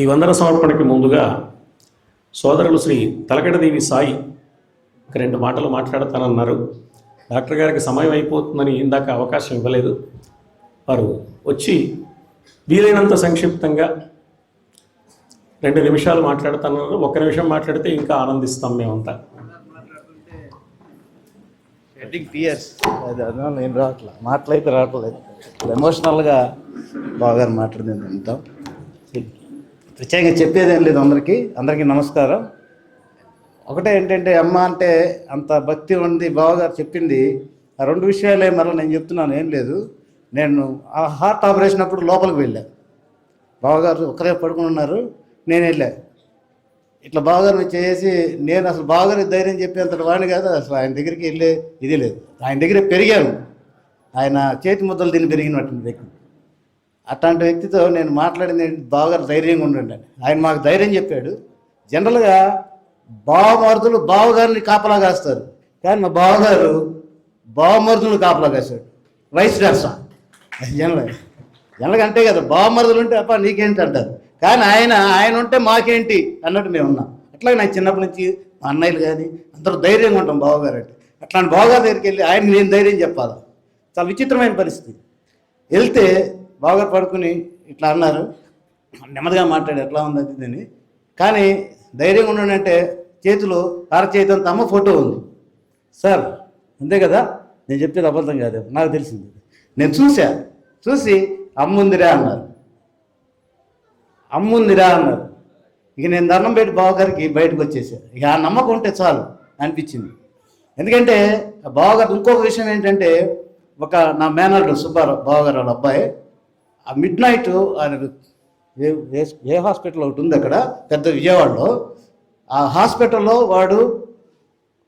ఈ వందన సమర్పణకి ముందుగా సోదరులు శ్రీ తలకడదేవి సాయి ఒక రెండు మాటలు మాట్లాడతానన్నారు. డాక్టర్ గారికి సమయం అయిపోతుందని ఇందాక అవకాశం ఇవ్వలేదు. వారు వచ్చి వీలైనంత సంక్షిప్తంగా రెండు నిమిషాలు మాట్లాడుతున్నారు ఒక్క నిమిషం మాట్లాడితే ఇంకా ఆనందిస్తాం మేమంతా. నేను రావట్లేదు మాటలైతే రావట్లేదు. ఎమోషనల్గా బాగా మాట్లాడింది అంతా ప్రత్యేకంగా చెప్పేదేం లేదు అందరికీ. అందరికీ నమస్కారం. ఒకటే ఏంటంటే అమ్మ అంటే అంత భక్తి ఉంది బావగారు చెప్పింది. ఆ రెండు విషయాలే మరలా నేను చెప్తున్నాను ఏం లేదు. నేను ఆ హార్ట్ ఆపరేషన్ అప్పుడు లోపలికి వెళ్ళా. బావగారు ఒకరే పడుకుని ఉన్నారు నేను వెళ్ళా. ఇట్లా బావగారు చేసి నేను అసలు బావగారికి ధైర్యం చెప్పేంత వాడిని కాదు అసలు ఆయన దగ్గరికి వెళ్ళే ఇది లేదు. ఆయన దగ్గర పెరిగాను. ఆయన చేతి ముద్దలు దీన్ని పెరిగినటువంటి వ్యక్తి. అట్లాంటి వ్యక్తితో నేను మాట్లాడింది బావగారు ధైర్యంగా ఉండండి ఆయన మాకు ధైర్యం చెప్పాడు. జనరల్గా బావమరుదులు బావగారిని కాపలా కాస్తారు. కానీ మా బావగారు బావమరుదులు కాపలా కాశాడు. వైస్ డర్సా జనరల్ జనరల్గా అంటే కదా బావమరుదులు ఉంటే అప్ప నీకేంటి? అంటారు. కానీ ఆయన ఆయన ఉంటే మాకేంటి? అన్నట్టు మేము ఉన్నాం. అట్లాగే నాకు చిన్నప్పటి నుంచి మా అన్నయ్యలు కానీ అందరూ ధైర్యంగా ఉంటాం బావగారు అంటే. అట్లాంటి బావగారి దగ్గరికి వెళ్ళి ఆయన నేను ధైర్యం చెప్పాలా? చాలా విచిత్రమైన పరిస్థితి. వెళ్తే బాగా పడుకుని ఇట్లా అన్నారు. నెమ్మదిగా మాట్లాడు ఎట్లా ఉంది అది అని. కానీ ధైర్యంగా ఉండంటే చేతిలో అరచేతంత అమ్మ ఫోటో ఉంది. సార్ అంతే కదా? నేను చెప్పేది అబద్ధం కాదు నాకు తెలిసింది. నేను చూసా. చూసి అమ్ముందిరా అన్నారు. అమ్ముందిరా అన్నారు. ఇక నేను దండం పెట్టి బావగారికి బయటకు వచ్చేసా. ఇక ఆ నమ్మకం ఉంటే చాలు అనిపించింది. ఎందుకంటే బావగారు ఇంకొక విషయం ఏంటంటే ఒక నా మేనల్డ్ సుబ్బారావు బావగారు వాళ్ళ అబ్బాయి ఆ మిడ్ నైట్ ఏ ఏ- హాస్పిటల్ ఒకటి ఉంది అక్కడ పెద్ద విజయవాడలో. ఆ హాస్పిటల్లో వాడు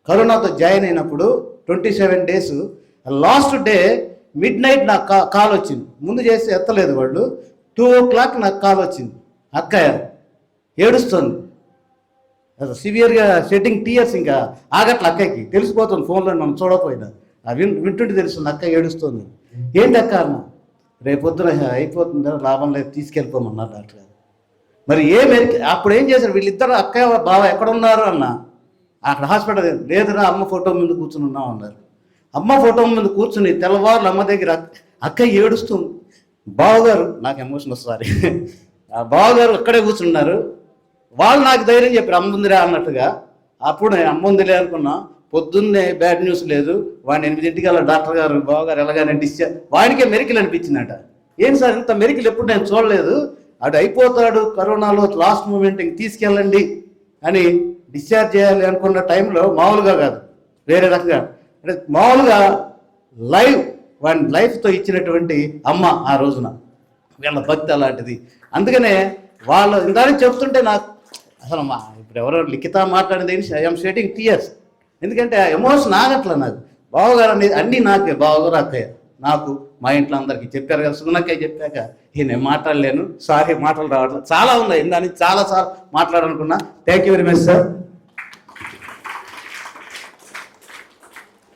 కరోనాతో జాయిన్ అయినప్పుడు twenty seven days last day midnight నాకు కా కాల్ వచ్చింది. ముందు చేసి ఎత్తలేదు వాళ్ళు టూ ఓ క్లాక్ నాకు కాల్ వచ్చింది. అక్కయ్య ఏడుస్తుంది. సివియర్గా షెడ్డింగ్ టీయర్స్ ఇంకా ఆగట్ల అక్కకి. తెలిసిపోతుంది ఫోన్లో మనం చూడకపోయినా. ఆ వింటుంటే తెలుస్తుంది అక్క ఏడుస్తుంది. ఏంటి అక్క అన్న? రేపొద్దున అయిపోతుందా? లాభం లేదు తీసుకెళ్ళిపోమన్నారు డాక్టర్ గారు. మరి ఏ అప్పుడు ఏం చేశారు? వీళ్ళిద్దరు అక్క బావ ఎక్కడ ఉన్నారు అన్న? అక్కడ హాస్పిటల్ లేదురా అమ్మ ఫోటో ముందు కూర్చుని ఉన్నాం అన్నారు. అమ్మ ఫోటో ముందు కూర్చుని తెల్లవారులు అమ్మ దగ్గర అక్క- అక్క ఏడుస్తుంది బావగారు నాకు ఎమోషన్ సారీ. ఆ బావగారు అక్కడే కూర్చున్నారు. వాళ్ళు నాకు ధైర్యం చెప్పారు అమ్ముందిరా అన్నట్టుగా. అప్పుడు నేను అమ్ముందిలే అనుకున్నా. పొద్దున్నే బ్యాడ్ న్యూస్ లేదు. వాడిని ఎనిమిదింటికల్లా డాక్టర్ గారు బావగారు ఎలాగైనా డిశ్చార్జ్ వాడికే మెరికలు అనిపించిందట. ఏం సార్ ఇంత మెరికలు ఎప్పుడు నేను చూడలేదు. అటు అయిపోతాడు కరోనాలో లాస్ట్ మూమెంట్ ఇంక తీసుకెళ్ళండి అని డిశ్చార్జ్ చేయాలి అనుకున్న టైంలో మామూలుగా కాదు వేరే రకంగా. అంటే మామూలుగా లైవ్ వాడి లైఫ్తో ఇచ్చినటువంటి అమ్మ ఆ రోజున. వీళ్ళ భక్తి అలాంటిది. అందుకనే వాళ్ళు ఇందాక చెప్తుంటే నాకు అసలు మా ఇప్పుడు ఎవరో లిఖిత మాట్లాడింది ఐఎమ్ షేటింగ్ టీయర్స్ ఎందుకంటే ఆ ఎమోషన్ ఆగట్ల నాకు బావగారు అనేది అన్నీ నాకే బావగారు అత్తయ్య నాకు మా ఇంట్లో అందరికీ చెప్పారు కదా సుగుణక్కయ్య చెప్పాక ఈ నేను మాట్లాడలేను. సారీ మాటలు రావట్లేదు చాలా ఉన్నాయి. దానికి చాలా sir మాట్లాడాలనుకున్నా. Thank you very much sir